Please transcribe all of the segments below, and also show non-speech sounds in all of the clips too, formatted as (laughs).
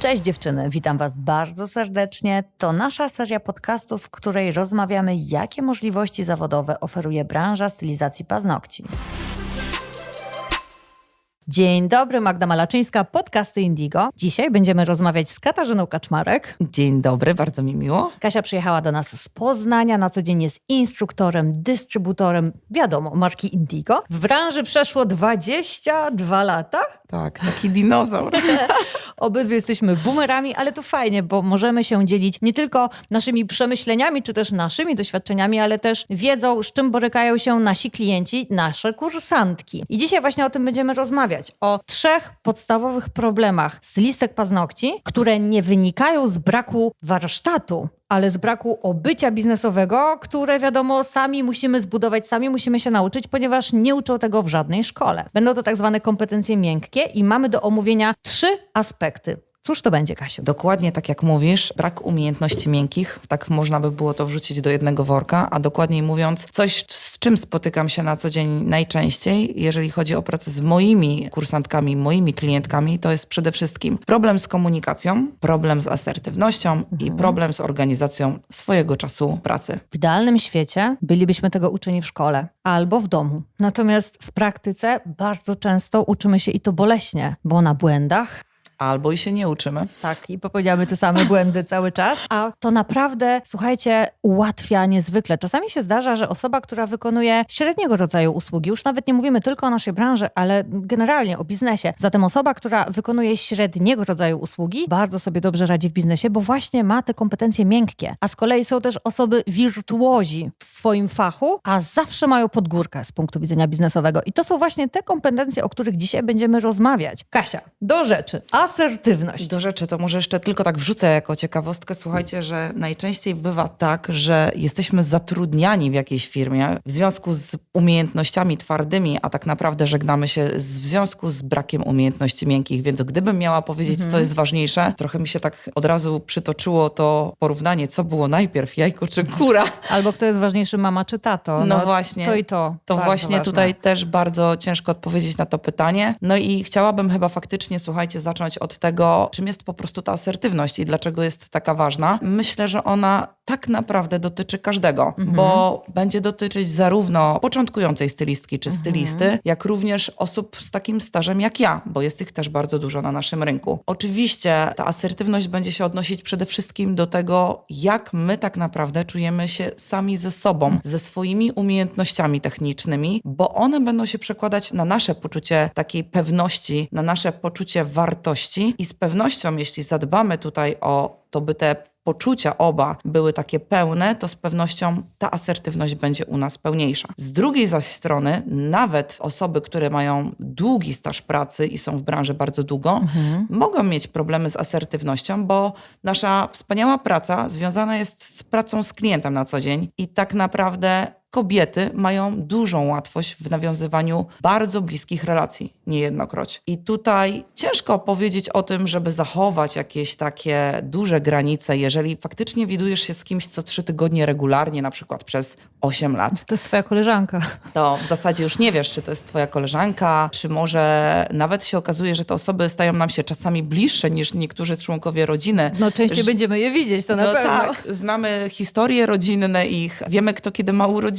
Cześć dziewczyny, witam Was bardzo serdecznie. To nasza seria podcastów, w której rozmawiamy, jakie możliwości zawodowe oferuje branża stylizacji paznokci. Dzień dobry, Magda Malaczyńska, podcasty Indigo. Dzisiaj będziemy rozmawiać z Katarzyną Kaczmarek. Dzień dobry, bardzo mi miło. Kasia przyjechała do nas z Poznania, na co dzień jest instruktorem, dystrybutorem, wiadomo, marki Indigo. W branży przeszło 22 lata. Tak, taki dinozaur. (laughs) Obydwie jesteśmy boomerami, ale to fajnie, bo możemy się dzielić nie tylko naszymi przemyśleniami, czy też naszymi doświadczeniami, ale też wiedzą, z czym borykają się nasi klienci, nasze kursantki. I dzisiaj właśnie o tym będziemy rozmawiać. O trzech podstawowych problemach stylistek paznokci, które nie wynikają z braku warsztatu, ale z braku obycia biznesowego, które wiadomo sami musimy zbudować, sami musimy się nauczyć, ponieważ nie uczą tego w żadnej szkole. Będą to tak zwane kompetencje miękkie i mamy do omówienia trzy aspekty. Cóż to będzie, Kasiu? Dokładnie tak jak mówisz, brak umiejętności miękkich, tak można by było to wrzucić do jednego worka, a dokładniej mówiąc, coś z czym spotykam się na co dzień najczęściej, jeżeli chodzi o pracę z moimi kursantkami, moimi klientkami, to jest przede wszystkim problem z komunikacją, problem z asertywnością i problem z organizacją swojego czasu pracy. W idealnym świecie bylibyśmy tego uczeni w szkole albo w domu. Natomiast w praktyce bardzo często uczymy się i to boleśnie, bo na błędach, Albo i się nie uczymy. Tak, i popełniamy te same błędy cały czas, a to naprawdę, słuchajcie, ułatwia niezwykle. Czasami się zdarza, że osoba, która wykonuje średniego rodzaju usługi, już nawet nie mówimy tylko o naszej branży, ale generalnie o biznesie. Zatem osoba, która wykonuje średniego rodzaju usługi, bardzo sobie dobrze radzi w biznesie, bo właśnie ma te kompetencje miękkie. A z kolei są też osoby wirtuozi w swoim fachu, a zawsze mają podgórkę z punktu widzenia biznesowego. I to są właśnie te kompetencje, o których dzisiaj będziemy rozmawiać. Kasia, do rzeczy. Asertywność. Do rzeczy to może jeszcze tylko tak wrzucę jako ciekawostkę. Słuchajcie, że najczęściej bywa tak, że jesteśmy zatrudniani w jakiejś firmie w związku z umiejętnościami twardymi, a tak naprawdę żegnamy się w związku z brakiem umiejętności miękkich. Więc gdybym miała powiedzieć, co jest ważniejsze, trochę mi się tak od razu przytoczyło to porównanie, co było najpierw, jajko czy kura. (laughs) Albo kto jest ważniejszy, mama czy tato? No właśnie. To i to. To właśnie ważne. tutaj też bardzo ciężko odpowiedzieć na to pytanie. No i chciałabym chyba faktycznie, słuchajcie, zacząć od tego, czym jest po prostu ta asertywność i dlaczego jest taka ważna. Myślę, że ona tak naprawdę dotyczy każdego, bo będzie dotyczyć zarówno początkującej stylistki czy stylisty, jak również osób z takim stażem jak ja, bo jest ich też bardzo dużo na naszym rynku. Oczywiście ta asertywność będzie się odnosić przede wszystkim do tego, jak my tak naprawdę czujemy się sami ze sobą, ze swoimi umiejętnościami technicznymi, bo one będą się przekładać na nasze poczucie takiej pewności, na nasze poczucie wartości i z pewnością, jeśli zadbamy tutaj o to, by te poczucia oba były takie pełne, to z pewnością ta asertywność będzie u nas pełniejsza. Z drugiej zaś strony, nawet osoby, które mają długi staż pracy i są w branży bardzo długo, mogą mieć problemy z asertywnością, bo nasza wspaniała praca związana jest z pracą z klientem na co dzień i tak naprawdę kobiety mają dużą łatwość w nawiązywaniu bardzo bliskich relacji, niejednokroć. I tutaj ciężko powiedzieć o tym, żeby zachować jakieś takie duże granice, jeżeli faktycznie widujesz się z kimś co trzy tygodnie regularnie, na przykład przez 8 lat. To jest twoja koleżanka. To w zasadzie już nie wiesz, czy to jest twoja koleżanka, czy może nawet się okazuje, że te osoby stają nam się czasami bliższe niż niektórzy członkowie rodziny. No częściej Że- będziemy je widzieć, to na no pewno. tak, znamy historie rodzinne ich, wiemy kto kiedy ma urodziny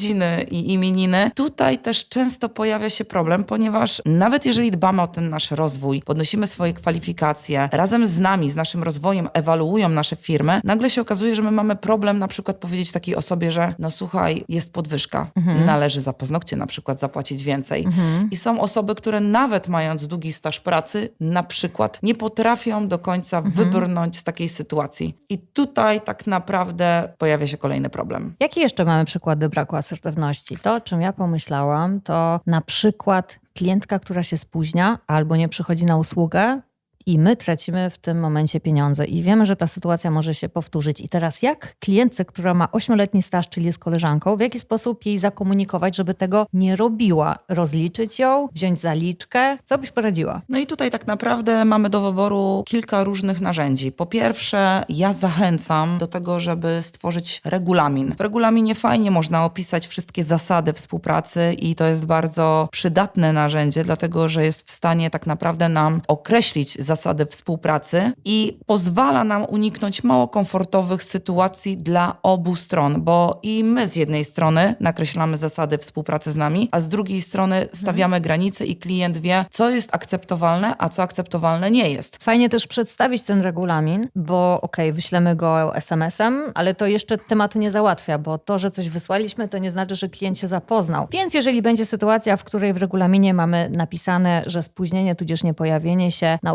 i imieniny. Tutaj też często pojawia się problem, ponieważ nawet jeżeli dbamy o ten nasz rozwój, podnosimy swoje kwalifikacje, razem z nami, z naszym rozwojem ewaluują nasze firmy, nagle się okazuje, że my mamy problem na przykład powiedzieć takiej osobie, że no słuchaj, jest podwyżka, należy za paznokcie na przykład zapłacić więcej. I są osoby, które nawet mając długi staż pracy, na przykład nie potrafią do końca wybrnąć z takiej sytuacji. I tutaj tak naprawdę pojawia się kolejny problem. Jakie jeszcze mamy przykłady braku asertywności? To, o czym ja pomyślałam, to na przykład klientka, która się spóźnia albo nie przychodzi na usługę, i my tracimy w tym momencie pieniądze. I wiemy, że ta sytuacja może się powtórzyć. I teraz jak klientce, która ma ośmioletni staż, czyli jest koleżanką, w jaki sposób jej zakomunikować, żeby tego nie robiła? Rozliczyć ją? Wziąć zaliczkę? Co byś poradziła? No i tutaj tak naprawdę mamy do wyboru kilka różnych narzędzi. Po pierwsze, ja zachęcam do tego, żeby stworzyć regulamin. W regulaminie fajnie można opisać wszystkie zasady współpracy i to jest bardzo przydatne narzędzie, dlatego że jest w stanie tak naprawdę nam określić zasady zasady współpracy i pozwala nam uniknąć mało komfortowych sytuacji dla obu stron, bo i my z jednej strony nakreślamy zasady współpracy z nami, a z drugiej strony stawiamy granice i klient wie, co jest akceptowalne, a co akceptowalne nie jest. Fajnie też przedstawić ten regulamin, bo okej, wyślemy go SMS-em, ale to jeszcze tematu nie załatwia, bo to, że coś wysłaliśmy, to nie znaczy, że klient się zapoznał. Więc jeżeli będzie sytuacja, w której w regulaminie mamy napisane, że spóźnienie tudzież niepojawienie się na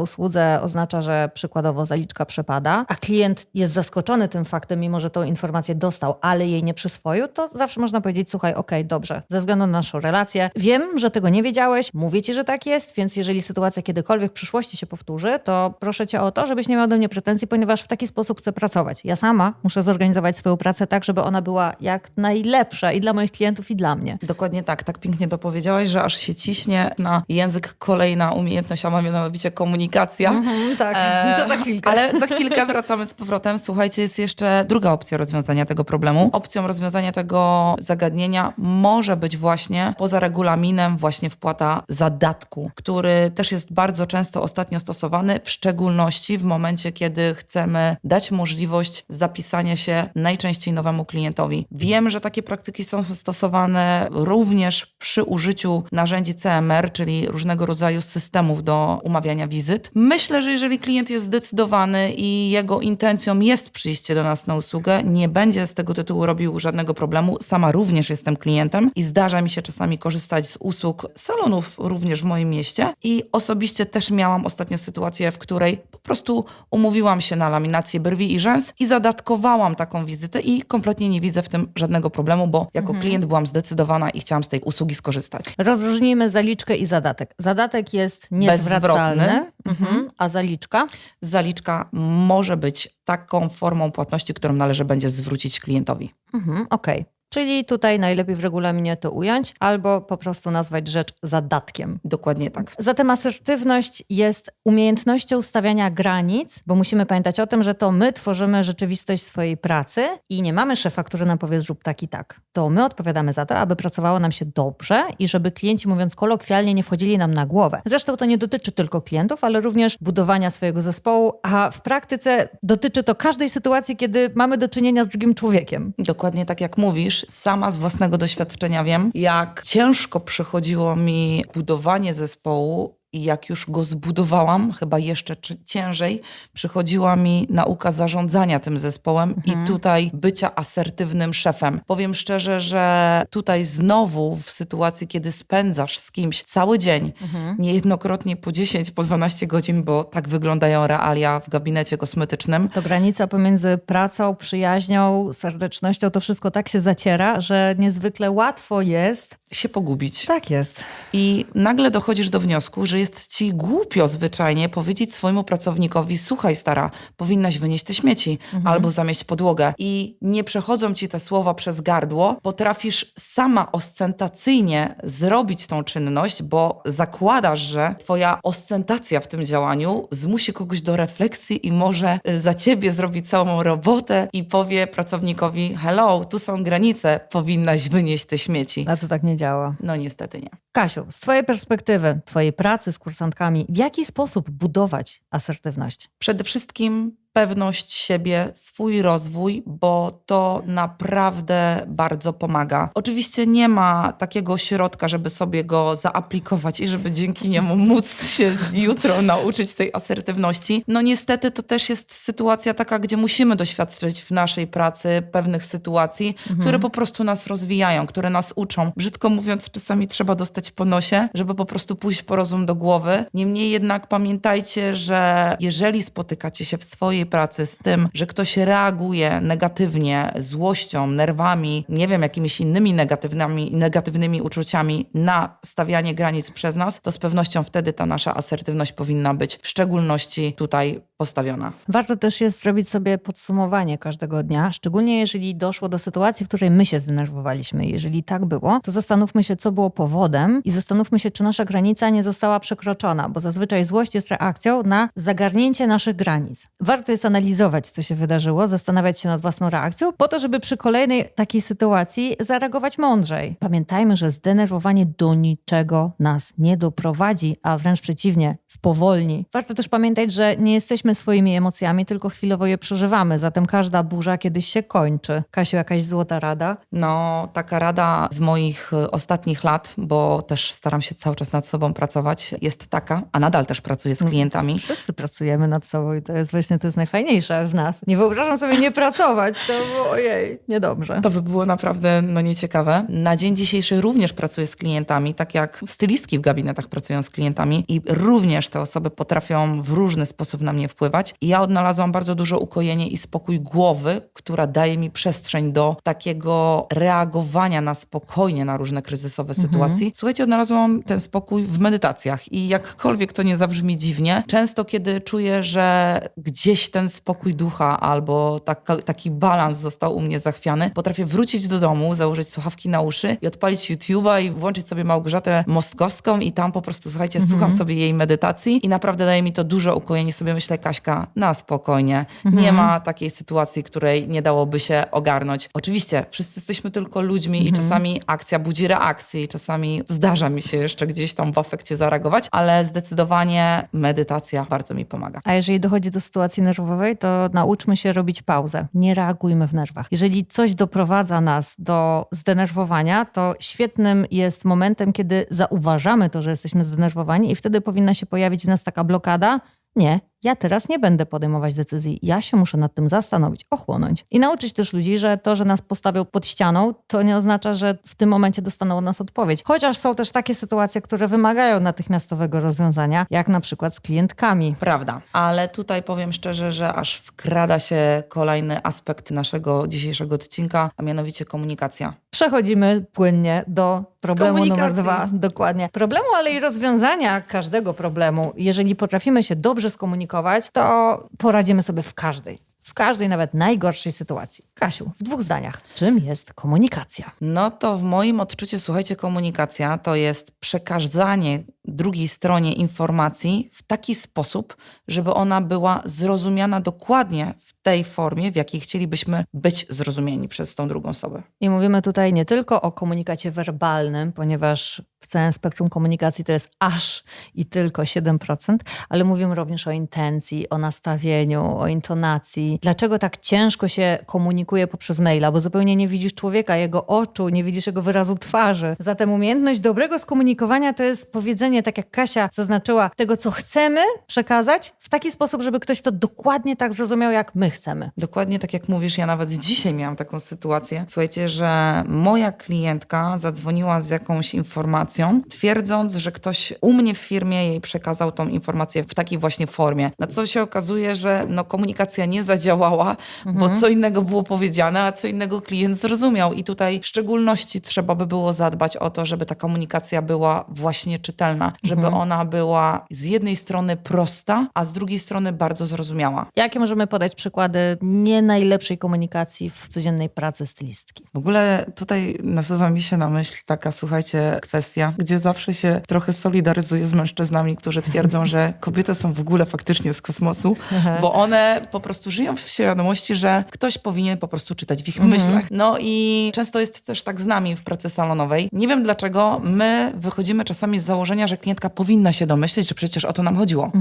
oznacza, że przykładowo zaliczka przepada, a klient jest zaskoczony tym faktem, mimo że tą informację dostał, ale jej nie przyswoił, to zawsze można powiedzieć, słuchaj, okej, dobrze, ze względu na naszą relację, wiem, że tego nie wiedziałeś, mówię ci, że tak jest, więc jeżeli sytuacja kiedykolwiek w przyszłości się powtórzy, to proszę cię o to, żebyś nie miał do mnie pretensji, ponieważ w taki sposób chcę pracować. Ja sama muszę zorganizować swoją pracę tak, żeby ona była jak najlepsza i dla moich klientów, i dla mnie. Dokładnie tak, tak pięknie to powiedziałaś, że aż się ciśnie na język kolejna umiejętność, a mianowicie komunikacja. Mhm, tak, E, (laughs) to za chwilkę. Ale za chwilkę wracamy z powrotem. Słuchajcie, jest jeszcze druga opcja rozwiązania tego problemu. Opcją rozwiązania tego zagadnienia może być właśnie poza regulaminem właśnie wpłata zadatku, który też jest bardzo często ostatnio stosowany, w szczególności w momencie, kiedy chcemy dać możliwość zapisania się najczęściej nowemu klientowi. Wiem, że takie praktyki są stosowane również przy użyciu narzędzi CMR, czyli różnego rodzaju systemów do umawiania wizyt. Myślę, że jeżeli klient jest zdecydowany i jego intencją jest przyjście do nas na usługę, nie będzie z tego tytułu robił żadnego problemu. Sama również jestem klientem i zdarza mi się czasami korzystać z usług salonów również w moim mieście i osobiście też miałam ostatnio sytuację, w której po prostu umówiłam się na laminację brwi i rzęs i zadatkowałam taką wizytę i kompletnie nie widzę w tym żadnego problemu, bo jako klient byłam zdecydowana i chciałam z tej usługi skorzystać. Rozróżnijmy zaliczkę i zadatek. Zadatek jest niezwracalny, Bezzwrotny. Mhm. a zaliczka? Zaliczka może być taką formą płatności, którą należy będzie zwrócić klientowi. Mhm, Okej. Czyli tutaj najlepiej w regulaminie to ująć, albo po prostu nazwać rzecz zadatkiem. Dokładnie tak. Zatem asertywność jest umiejętnością stawiania granic, bo musimy pamiętać o tym, że to my tworzymy rzeczywistość swojej pracy i nie mamy szefa, który nam powie zrób tak i tak. To my odpowiadamy za to, aby pracowało nam się dobrze i żeby klienci, mówiąc kolokwialnie, nie wchodzili nam na głowę. Zresztą to nie dotyczy tylko klientów, ale również budowania swojego zespołu, a w praktyce dotyczy to każdej sytuacji, kiedy mamy do czynienia z drugim człowiekiem. Dokładnie tak jak mówisz, sama z własnego doświadczenia wiem, jak ciężko przychodziło mi budowanie zespołu i jak już go zbudowałam, chyba jeszcze ciężej, przychodziła mi nauka zarządzania tym zespołem i tutaj bycia asertywnym szefem. Powiem szczerze, że tutaj znowu w sytuacji, kiedy spędzasz z kimś cały dzień, niejednokrotnie po 10, po 12 godzin, bo tak wyglądają realia w gabinecie kosmetycznym, To granica pomiędzy pracą, przyjaźnią, serdecznością, to wszystko tak się zaciera, że niezwykle łatwo jest. się pogubić. Tak jest. I nagle dochodzisz do wniosku, że jest ci głupio zwyczajnie powiedzieć swojemu pracownikowi: Słuchaj, stara, powinnaś wynieść te śmieci albo zamieść podłogę. I nie przechodzą ci te słowa przez gardło, potrafisz sama ostentacyjnie zrobić tą czynność, bo zakładasz, że twoja ostentacja w tym działaniu zmusi kogoś do refleksji i może y, za ciebie zrobi całą robotę i powie pracownikowi: Hello, tu są granice, powinnaś wynieść te śmieci. A to tak nie działa. No niestety nie. Kasiu, z Twojej perspektywy, Twojej pracy z kursantkami, w jaki sposób budować asertywność? Przede wszystkim pewność siebie, swój rozwój, bo to naprawdę bardzo pomaga. Oczywiście nie ma takiego środka, żeby sobie go zaaplikować i żeby dzięki niemu (laughs) móc się jutro nauczyć tej asertywności. No niestety to też jest sytuacja taka, gdzie musimy doświadczyć w naszej pracy pewnych sytuacji, które po prostu nas rozwijają, które nas uczą. Brzydko mówiąc, czasami trzeba dostać po nosie, żeby po prostu pójść po rozum do głowy. Niemniej jednak pamiętajcie, że jeżeli spotykacie się w swojej pracy z tym, że ktoś reaguje negatywnie, złością, nerwami, nie wiem, jakimiś innymi negatywnymi, negatywnymi uczuciami na stawianie granic przez nas, to z pewnością wtedy ta nasza asertywność powinna być w szczególności tutaj postawiona. Warto też jest zrobić sobie podsumowanie każdego dnia, szczególnie jeżeli doszło do sytuacji, w której my się zdenerwowaliśmy. Jeżeli tak było, to zastanówmy się, co było powodem i zastanówmy się, czy nasza granica nie została przekroczona, bo zazwyczaj złość jest reakcją na zagarnięcie naszych granic. Warto jest analizować, co się wydarzyło, zastanawiać się nad własną reakcją, po to, żeby przy kolejnej takiej sytuacji zareagować mądrzej. Pamiętajmy, że zdenerwowanie do niczego nas nie doprowadzi, a wręcz przeciwnie, spowolni. Warto też pamiętać, że nie jesteśmy swoimi emocjami, tylko chwilowo je przeżywamy, zatem każda burza kiedyś się kończy. Kasiu, jakaś złota rada? No, taka rada z moich y, ostatnich lat, bo też staram się cały czas nad sobą pracować, jest taka, a nadal też pracuję z klientami. Wszyscy pracujemy nad sobą i to jest właśnie to jest najfajniejsze w nas. Nie wyobrażam sobie nie pracować, to było, ojej, niedobrze. To by było naprawdę no, nieciekawe. Na dzień dzisiejszy również pracuję z klientami, tak jak stylistki w gabinetach pracują z klientami i również te osoby potrafią w różny sposób na mnie wpływać. I ja odnalazłam bardzo dużo ukojenie i spokój głowy, która daje mi przestrzeń do takiego reagowania na spokojnie na różne kryzysowe sytuacje. Słuchajcie, odnalazłam ten spokój w medytacjach i jakkolwiek to nie zabrzmi dziwnie, często kiedy czuję, że gdzieś ten spokój ducha albo taka, taki balans został u mnie zachwiany, potrafię wrócić do domu, założyć słuchawki na uszy i odpalić YouTube'a i włączyć sobie Małgorzatę Mostkowską i tam po prostu, słuchajcie, słucham sobie jej medytacji i naprawdę daje mi to dużo ukojenie. Sobie myślę, Kaśka, na spokojnie. Nie ma takiej sytuacji, której nie dałoby się ogarnąć. Oczywiście, wszyscy jesteśmy tylko ludźmi i czasami akcja budzi reakcję i czasami zdarza mi się jeszcze gdzieś tam w afekcie zareagować, ale zdecydowanie medytacja bardzo mi pomaga. A jeżeli dochodzi do sytuacji nerwowej, to nauczmy się robić pauzę. Nie reagujmy w nerwach. Jeżeli coś doprowadza nas do zdenerwowania, to świetnym jest momentem, kiedy zauważamy to, że jesteśmy zdenerwowani i wtedy powinna się pojawić w nas taka blokada. Nie, ja teraz nie będę podejmować decyzji. Ja się muszę nad tym zastanowić, ochłonąć. I nauczyć też ludzi, że to, że nas postawią pod ścianą, to nie oznacza, że w tym momencie dostaną od nas odpowiedź. Chociaż są też takie sytuacje, które wymagają natychmiastowego rozwiązania, jak na przykład z klientkami. Prawda, ale tutaj powiem szczerze, że aż wkrada się kolejny aspekt naszego dzisiejszego odcinka, a mianowicie komunikacja. Przechodzimy płynnie do problemu numer dwa. Dokładnie. Problemu, ale i rozwiązania każdego problemu. Jeżeli potrafimy się dobrze skomunikować, to poradzimy sobie w każdej. W każdej, nawet najgorszej sytuacji. Kasiu, w dwóch zdaniach. Czym jest komunikacja? No to w moim odczuciu, słuchajcie, komunikacja to jest przekazanie drugiej stronie informacji w taki sposób, żeby ona była zrozumiana dokładnie w tej formie, w jakiej chcielibyśmy być zrozumieni przez tą drugą osobę. I mówimy tutaj nie tylko o komunikacie werbalnym, ponieważ w całym spektrum komunikacji to jest aż i tylko 7%, ale mówimy również o intencji, o nastawieniu, o intonacji. Dlaczego tak ciężko się komunikuje poprzez maila? Bo zupełnie nie widzisz człowieka, jego oczu, nie widzisz jego wyrazu twarzy. Zatem umiejętność dobrego skomunikowania to jest powiedzenie, tak jak Kasia zaznaczyła, tego, co chcemy przekazać w taki sposób, żeby ktoś to dokładnie tak zrozumiał, jak my chcemy. Dokładnie tak jak mówisz, ja nawet dzisiaj miałam taką sytuację. Słuchajcie, że moja klientka zadzwoniła z jakąś informacją, twierdząc, że ktoś u mnie w firmie jej przekazał tą informację w takiej właśnie formie. Na co się okazuje, że no, komunikacja nie zadziałała, bo co innego było powiedziane, a co innego klient zrozumiał. I tutaj w szczególności trzeba by było zadbać o to, żeby ta komunikacja była właśnie czytelna, żeby ona była z jednej strony prosta, a z drugiej strony bardzo zrozumiała. Jakie możemy podać przykłady nie najlepszej komunikacji w codziennej pracy stylistki? W ogóle tutaj nasuwa mi się na myśl taka, słuchajcie, kwestia, gdzie zawsze się trochę solidaryzuję z mężczyznami, którzy twierdzą, (laughs) że kobiety są w ogóle faktycznie z kosmosu, bo one po prostu żyją w świadomości, że ktoś powinien po prostu czytać w ich myślach. No i często jest też tak z nami w pracy salonowej. Nie wiem dlaczego my wychodzimy czasami z założenia, że klientka powinna się domyśleć, że przecież o to nam chodziło.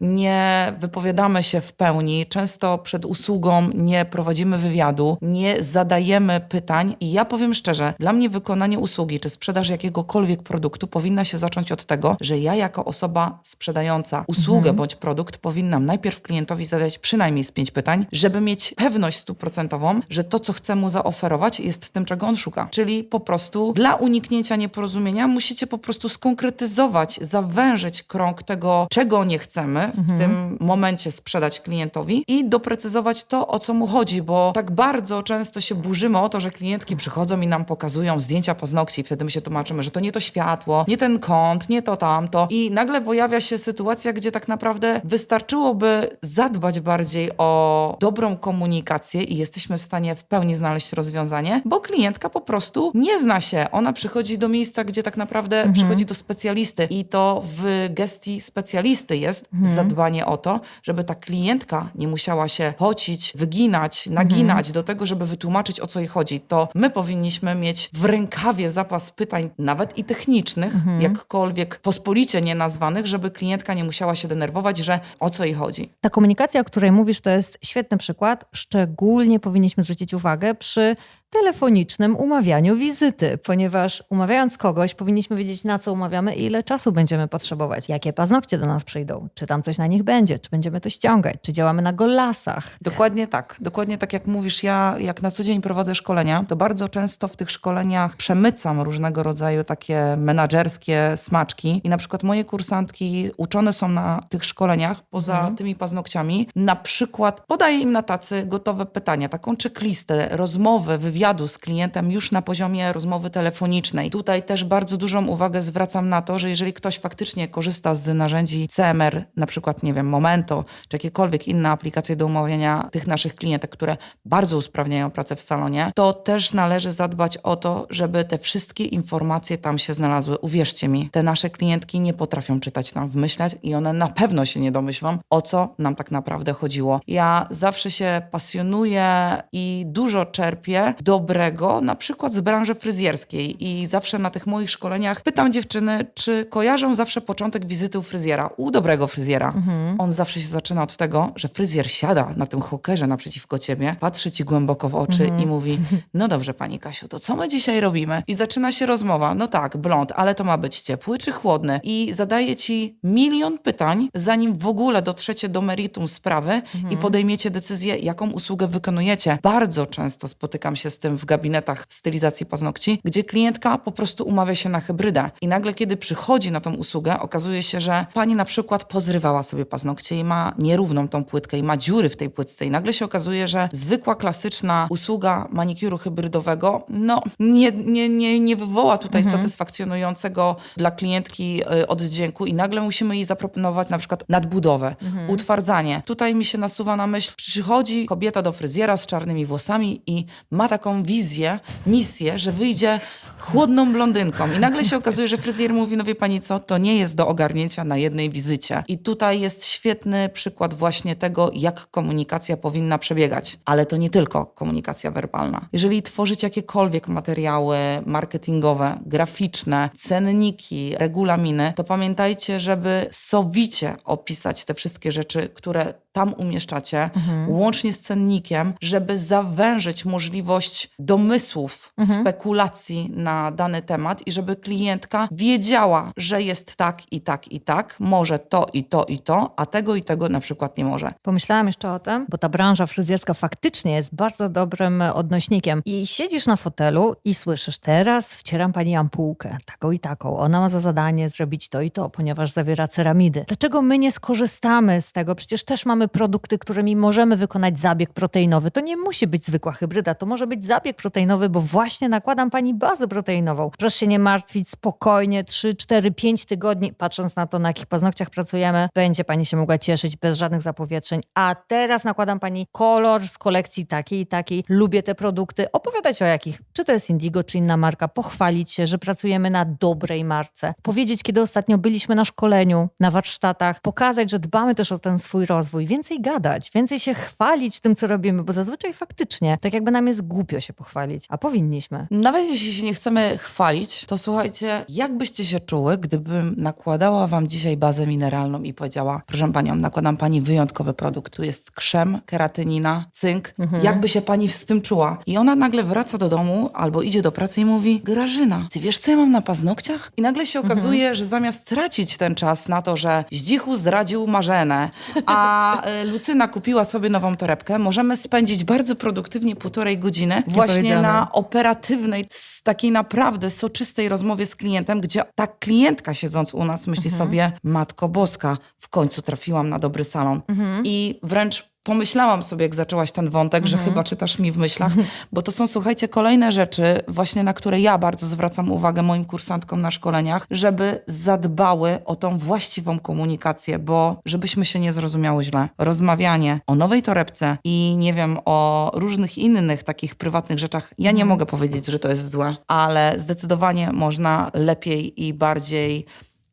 Nie wypowiadamy się w pełni, często przed usługą nie prowadzimy wywiadu, nie zadajemy pytań i ja powiem szczerze, dla mnie wykonanie usługi czy sprzedaż jakiegokolwiek produktu powinna się zacząć od tego, że ja jako osoba sprzedająca usługę bądź produkt powinnam najpierw klientowi zadać przynajmniej z pięć pytań, żeby mieć pewność stuprocentową, że to, co chcę mu zaoferować jest tym, czego on szuka. Czyli po prostu dla uniknięcia nieporozumienia musicie po prostu skonkretyzować doprecyzować, zawężyć krąg tego, czego nie chcemy w tym momencie sprzedać klientowi i doprecyzować to, o co mu chodzi, bo tak bardzo często się burzymy o to, że klientki przychodzą i nam pokazują zdjęcia paznokci i wtedy my się tłumaczymy, że to nie to światło, nie ten kąt, nie to tamto. I nagle pojawia się sytuacja, gdzie tak naprawdę wystarczyłoby zadbać bardziej o dobrą komunikację i jesteśmy w stanie w pełni znaleźć rozwiązanie, bo klientka po prostu nie zna się. Ona przychodzi do miejsca, gdzie tak naprawdę przychodzi do specjalisty i to w gestii specjalisty jest zadbanie o to, żeby ta klientka nie musiała się pocić, wyginać, naginać do tego, żeby wytłumaczyć o co jej chodzi. To my powinniśmy mieć w rękawie zapas pytań, nawet i technicznych, jakkolwiek pospolicie nie nazwanych, żeby klientka nie musiała się denerwować, że o co jej chodzi. Ta komunikacja, o której mówisz, to jest świetny przykład. Szczególnie powinniśmy zwrócić uwagę przy telefonicznym umawianiu wizyty, ponieważ umawiając kogoś, powinniśmy wiedzieć, na co umawiamy i ile czasu będziemy potrzebować, jakie paznokcie do nas przyjdą, czy tam coś na nich będzie, czy będziemy to ściągać, czy działamy na golasach. Dokładnie tak. Dokładnie tak jak mówisz, ja jak na co dzień prowadzę szkolenia, to bardzo często w tych szkoleniach przemycam różnego rodzaju takie menadżerskie smaczki i na przykład moje kursantki uczone są na tych szkoleniach poza tymi paznokciami. Na przykład podaję im na tacy gotowe pytania, taką checklistę rozmowy, wywiadu z klientem już na poziomie rozmowy telefonicznej. Tutaj też bardzo dużą uwagę zwracam na to, że jeżeli ktoś faktycznie korzysta z narzędzi CMR, na przykład, nie wiem, Momento, czy jakiekolwiek inne aplikacje do umawiania tych naszych klientek, które bardzo usprawniają pracę w salonie, to też należy zadbać o to, żeby te wszystkie informacje tam się znalazły. Uwierzcie mi, te nasze klientki nie potrafią czytać nam wymyślać i one na pewno się nie domyślą, o co nam tak naprawdę chodziło. Ja zawsze się pasjonuję i dużo czerpię dobrego, na przykład z branży fryzjerskiej i zawsze na tych moich szkoleniach pytam dziewczyny, czy kojarzą zawsze początek wizyty u fryzjera, u dobrego fryzjera. On zawsze się zaczyna od tego, że fryzjer siada na tym hokerze naprzeciwko ciebie, patrzy ci głęboko w oczy i mówi, (laughs) no dobrze pani Kasiu, to co my dzisiaj robimy? I zaczyna się rozmowa, no tak, blond, ale to ma być ciepły czy chłodny? I zadaje ci milion pytań, zanim w ogóle dotrzecie do meritum sprawy i podejmiecie decyzję, jaką usługę wykonujecie. Bardzo często spotykam się z tym w gabinetach stylizacji paznokci, gdzie klientka po prostu umawia się na hybrydę. I nagle, kiedy przychodzi na tą usługę, okazuje się, że pani na przykład pozrywała sobie paznokcie i ma nierówną tą płytkę i ma dziury w tej płytce. I nagle się okazuje, że zwykła, klasyczna usługa manikuru hybrydowego, no nie, nie, nie, nie wywoła tutaj satysfakcjonującego dla klientki y, oddźwięku i nagle musimy jej zaproponować na przykład nadbudowę, utwardzanie. Tutaj mi się nasuwa na myśl, przychodzi kobieta do fryzjera z czarnymi włosami i ma taką wizję, misję, że wyjdzie chłodną blondynką. I nagle się okazuje, że fryzjer mówi, no wie pani co, to nie jest do ogarnięcia na jednej wizycie. I tutaj jest świetny przykład właśnie tego, jak komunikacja powinna przebiegać. Ale to nie tylko komunikacja werbalna. Jeżeli tworzyć jakiekolwiek materiały marketingowe, graficzne, cenniki, regulaminy, to pamiętajcie, żeby sowicie opisać te wszystkie rzeczy, które tam umieszczacie, łącznie z cennikiem, żeby zawężyć możliwość domysłów, spekulacji na dany temat i żeby klientka wiedziała, że jest tak i tak i tak, może to i to i to, a tego i tego na przykład nie może. Pomyślałam jeszcze o tym, bo ta branża fryzjerska faktycznie jest bardzo dobrym e, odnośnikiem. I siedzisz na fotelu i słyszysz, teraz wcieram pani ampułkę, taką i taką. Ona ma za zadanie zrobić to i to, ponieważ zawiera ceramidy. Dlaczego my nie skorzystamy z tego? Przecież też mamy produkty, którymi możemy wykonać zabieg proteinowy. To nie musi być zwykła hybryda, to może być zabieg proteinowy, bo właśnie nakładam pani bazę proteinową. Proszę się nie martwić, spokojnie, 3, 4, 5 tygodni, patrząc na to, na jakich paznokciach pracujemy, będzie pani się mogła cieszyć bez żadnych zapowietrzeń. A teraz nakładam pani kolor z kolekcji takiej i takiej. Lubię te produkty. Opowiadać o jakich, czy to jest Indigo, czy inna marka. Pochwalić się, że pracujemy na dobrej marce. Powiedzieć, kiedy ostatnio byliśmy na szkoleniu, na warsztatach. Pokazać, że dbamy też o ten swój rozwój. Więcej gadać, więcej się chwalić tym, co robimy, bo zazwyczaj faktycznie, tak jakby nam jest głupio się pochwalić. A powinniśmy. Nawet jeśli się nie chcemy chwalić, to słuchajcie, jak byście się czuły, gdybym nakładała wam dzisiaj bazę mineralną i powiedziała, proszę panią, nakładam pani wyjątkowy produkt, tu jest krzem, keratynina, cynk, jakby się pani z tym czuła? I ona nagle wraca do domu albo idzie do pracy i mówi, Grażyna, ty wiesz, co ja mam na paznokciach? I nagle się okazuje, że zamiast tracić ten czas na to, że Zdzichu zdradził Marzenę, a e, Lucyna kupiła sobie nową torebkę, możemy spędzić bardzo produktywnie półtorej godziny właśnie na operatywnej, z takiej naprawdę soczystej rozmowie z klientem, gdzie ta klientka siedząc u nas myśli sobie, Matko Boska, w końcu trafiłam na dobry salon. I wręcz pomyślałam sobie, jak zaczęłaś ten wątek, że chyba czytasz mi w myślach, bo to są, słuchajcie, kolejne rzeczy, właśnie na które ja bardzo zwracam uwagę moim kursantkom na szkoleniach, żeby zadbały o tą właściwą komunikację, bo żebyśmy się nie zrozumiały źle. Rozmawianie o nowej torebce i nie wiem, o różnych innych takich prywatnych rzeczach, ja nie mogę powiedzieć, że to jest złe, ale zdecydowanie można lepiej i bardziej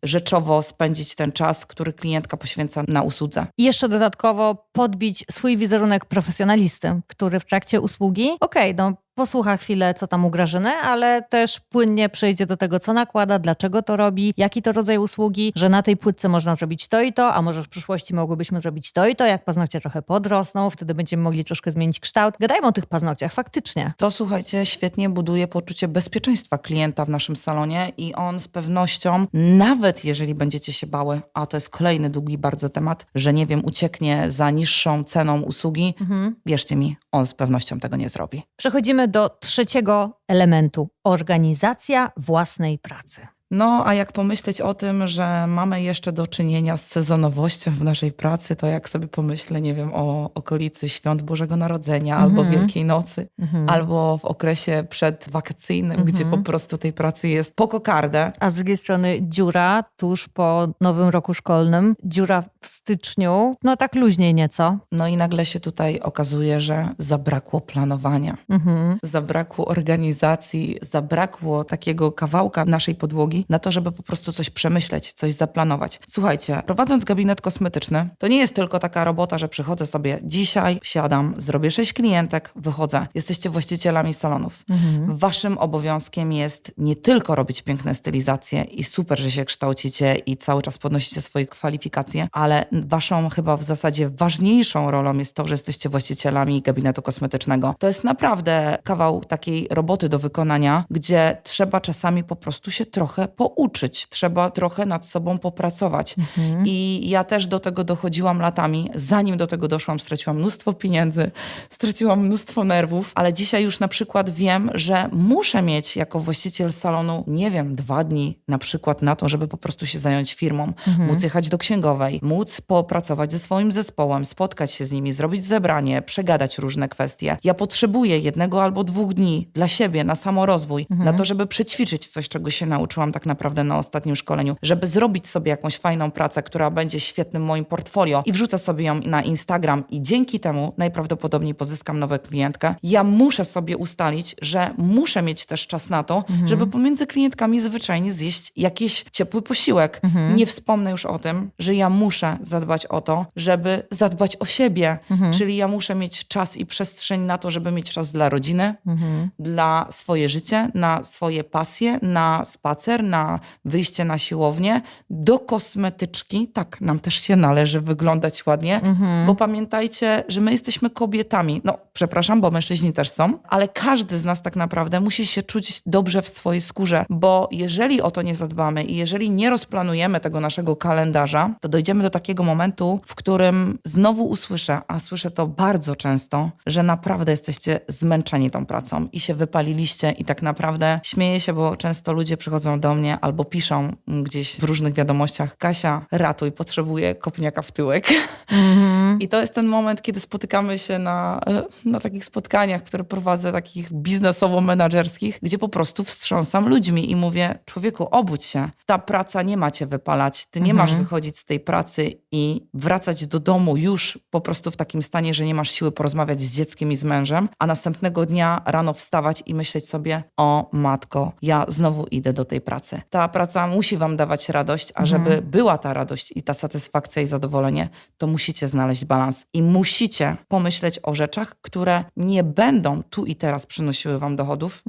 rzeczowo spędzić ten czas, który klientka poświęca na usłudze. I jeszcze dodatkowo podbić swój wizerunek profesjonalisty, który w trakcie usługi, okej, no posłucha chwilę, co tam u Grażyny, ale też płynnie przejdzie do tego, co nakłada, dlaczego to robi, jaki to rodzaj usługi, że na tej płytce można zrobić to i to, a może w przyszłości mogłybyśmy zrobić to i to, jak paznokcie trochę podrosną, wtedy będziemy mogli troszkę zmienić kształt. Gadajmy o tych paznokciach, faktycznie. To słuchajcie, świetnie buduje poczucie bezpieczeństwa klienta w naszym salonie i on z pewnością, nawet jeżeli będziecie się bały, a to jest kolejny długi bardzo temat, że nie wiem, ucieknie za niższą ceną usługi, wierzcie mi, on z pewnością tego nie zrobi. Przechodzimy do trzeciego elementu organizacja własnej pracy. No, a jak pomyśleć o tym, że mamy jeszcze do czynienia z sezonowością w naszej pracy, to jak sobie pomyślę, nie wiem, o okolicy Świąt Bożego Narodzenia albo Wielkiej Nocy, albo w okresie przedwakacyjnym, gdzie po prostu tej pracy jest po kokardę. A z drugiej strony dziura tuż po nowym roku szkolnym, dziura w styczniu, no tak luźniej nieco. No i nagle się tutaj okazuje, że zabrakło planowania, zabrakło organizacji, zabrakło takiego kawałka naszej podłogi na to, żeby po prostu coś przemyśleć, coś zaplanować. Słuchajcie, prowadząc gabinet kosmetyczny, to nie jest tylko taka robota, że przychodzę sobie dzisiaj, siadam, zrobię sześć klientek, wychodzę. Jesteście właścicielami salonów. Waszym obowiązkiem jest nie tylko robić piękne stylizacje i super, że się kształcicie i cały czas podnosicie swoje kwalifikacje, ale waszą chyba w zasadzie ważniejszą rolą jest to, że jesteście właścicielami gabinetu kosmetycznego. To jest naprawdę kawał takiej roboty do wykonania, gdzie trzeba czasami po prostu się trochę pouczyć, trzeba trochę nad sobą popracować. I ja też do tego dochodziłam latami. Zanim do tego doszłam, straciłam mnóstwo pieniędzy, straciłam mnóstwo nerwów, ale dzisiaj już na przykład wiem, że muszę mieć jako właściciel salonu, nie wiem, dwa dni na przykład na to, żeby po prostu się zająć firmą, móc jechać do księgowej, móc popracować ze swoim zespołem, spotkać się z nimi, zrobić zebranie, przegadać różne kwestie. Ja potrzebuję jednego albo dwóch dni dla siebie na samorozwój, na to, żeby przećwiczyć coś, czego się nauczyłam tak naprawdę na ostatnim szkoleniu, żeby zrobić sobie jakąś fajną pracę, która będzie świetnym moim portfolio i wrzucę sobie ją na Instagram i dzięki temu najprawdopodobniej pozyskam nową klientkę. Ja muszę sobie ustalić, że muszę mieć też czas na to, żeby pomiędzy klientkami zwyczajnie zjeść jakiś ciepły posiłek. Nie wspomnę już o tym, że ja muszę zadbać o to, żeby zadbać o siebie, czyli ja muszę mieć czas i przestrzeń na to, żeby mieć czas dla rodziny, dla swoje życie, na swoje pasje, na spacer, na wyjście na siłownię, do kosmetyczki. Tak, nam też się należy wyglądać ładnie, bo pamiętajcie, że my jesteśmy kobietami. No, przepraszam, bo mężczyźni też są, ale każdy z nas tak naprawdę musi się czuć dobrze w swojej skórze, bo jeżeli o to nie zadbamy i jeżeli nie rozplanujemy tego naszego kalendarza, to dojdziemy do takiego momentu, w którym znowu usłyszę, a słyszę to bardzo często, że naprawdę jesteście zmęczeni tą pracą i się wypaliliście i tak naprawdę śmieję się, bo często ludzie przychodzą do mnie albo piszą gdzieś w różnych wiadomościach, Kasia, ratuj, potrzebuję kopniaka w tyłek. I to jest ten moment, kiedy spotykamy się na, na takich spotkaniach, które prowadzę, takich biznesowo-menadżerskich, gdzie po prostu wstrząsam ludźmi i mówię, człowieku, obudź się. Ta praca nie ma cię wypalać. Ty nie masz wychodzić z tej pracy i wracać do domu już po prostu w takim stanie, że nie masz siły porozmawiać z dzieckiem i z mężem, a następnego dnia rano wstawać i myśleć sobie, o matko, ja znowu idę do tej pracy. Ta praca musi wam dawać radość, a żeby była ta radość i ta satysfakcja i zadowolenie, to musicie znaleźć balans. I musicie pomyśleć o rzeczach, które nie będą tu i teraz przynosiły wam dochodów,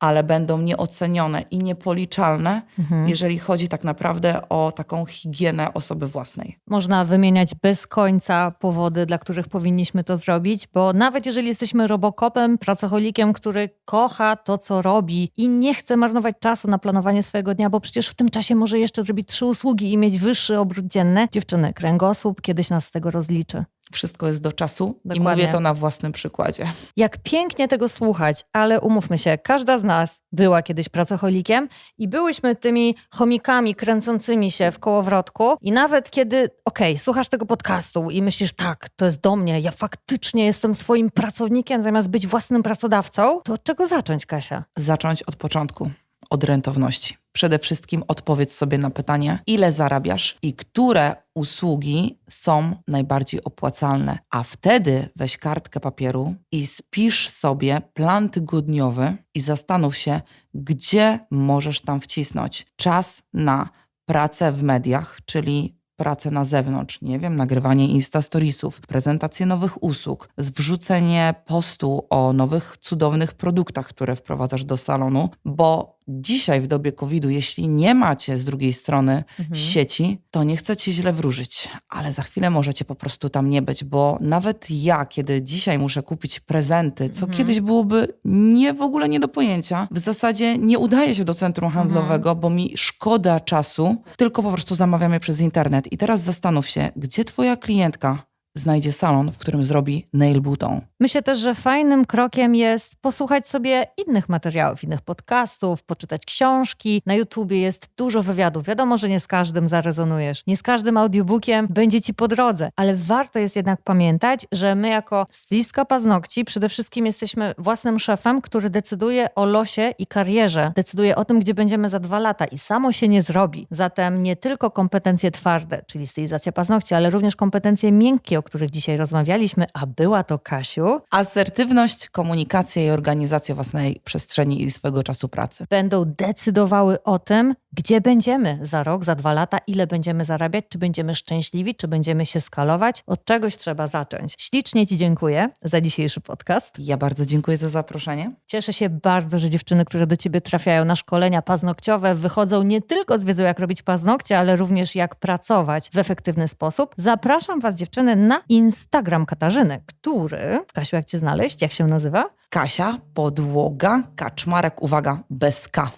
ale będą nieocenione i niepoliczalne, jeżeli chodzi tak naprawdę o taką higienę osoby własnej. Można wymieniać bez końca powody, dla których powinniśmy to zrobić, bo nawet jeżeli jesteśmy robokopem, pracocholikiem, który kocha to, co robi i nie chce marnować czasu na planowanie swojego dnia, bo przecież w tym czasie może jeszcze zrobić trzy usługi i mieć wyższy obrót dzienny, dziewczyny, kręgosłup kiedyś nas z tego rozliczy. Wszystko jest do czasu i Dokładnie. mówię to na własnym przykładzie. Jak pięknie tego słuchać, ale umówmy się, każda z nas była kiedyś pracocholikiem i byłyśmy tymi chomikami kręcącymi się w kołowrotku i nawet kiedy, okej, słuchasz tego podcastu i myślisz, tak, to jest do mnie, ja faktycznie jestem swoim pracownikiem zamiast być własnym pracodawcą, to od czego zacząć, Kasia? Zacząć od początku, od rentowności. Przede wszystkim odpowiedz sobie na pytanie, ile zarabiasz i które usługi są najbardziej opłacalne. A wtedy weź kartkę papieru i spisz sobie plan tygodniowy i zastanów się, gdzie możesz tam wcisnąć czas na pracę w mediach, czyli pracę na zewnątrz, nie wiem, nagrywanie Insta Storiesów, prezentację nowych usług, wrzucenie postu o nowych cudownych produktach, które wprowadzasz do salonu, bo dzisiaj w dobie COVID-u, jeśli nie macie z drugiej strony sieci, to nie chcę ci źle wróżyć, ale za chwilę możecie po prostu tam nie być, bo nawet ja, kiedy dzisiaj muszę kupić prezenty, co kiedyś byłoby nie w ogóle nie do pojęcia, w zasadzie nie udaje się do centrum handlowego, bo mi szkoda czasu, tylko po prostu zamawiam je przez internet. I teraz zastanów się, gdzie twoja klientka znajdzie salon, w którym zrobi nail button. Myślę też, że fajnym krokiem jest posłuchać sobie innych materiałów, innych podcastów, poczytać książki. Na YouTubie jest dużo wywiadów. Wiadomo, że nie z każdym zarezonujesz, nie z każdym audiobookiem będzie ci po drodze, ale warto jest jednak pamiętać, że my jako stylistka paznokci przede wszystkim jesteśmy własnym szefem, który decyduje o losie i karierze, decyduje o tym, gdzie będziemy za dwa lata i samo się nie zrobi. Zatem nie tylko kompetencje twarde, czyli stylizacja paznokci, ale również kompetencje miękkie, których dzisiaj rozmawialiśmy, a była to Kasiu, Asertywność, komunikacja i organizacja własnej przestrzeni i swego czasu pracy. będą decydowały o tym, gdzie będziemy za rok, za dwa lata, ile będziemy zarabiać, czy będziemy szczęśliwi, czy będziemy się skalować. Od czegoś trzeba zacząć. Ślicznie Ci dziękuję za dzisiejszy podcast. Ja bardzo dziękuję za zaproszenie. Cieszę się bardzo, że dziewczyny, które do Ciebie trafiają na szkolenia paznokciowe, wychodzą nie tylko z wiedzą, jak robić paznokcie, ale również jak pracować w efektywny sposób. Zapraszam Was, dziewczyny, na Instagram Katarzyny, który, Kasiu, jak Cię znaleźć, jak się nazywa? Kasia, podłoga, kaczmarek, uwaga, bez K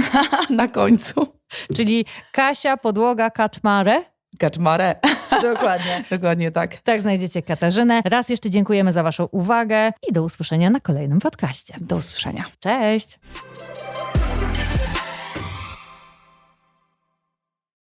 (laughs) na końcu. Czyli Kasia, Podłoga, Kaczmarę. Kaczmarę. (laughs) Dokładnie. Dokładnie tak. Tak znajdziecie Katarzynę. Raz jeszcze dziękujemy za Waszą uwagę i do usłyszenia na kolejnym podcaście. Do usłyszenia. Cześć!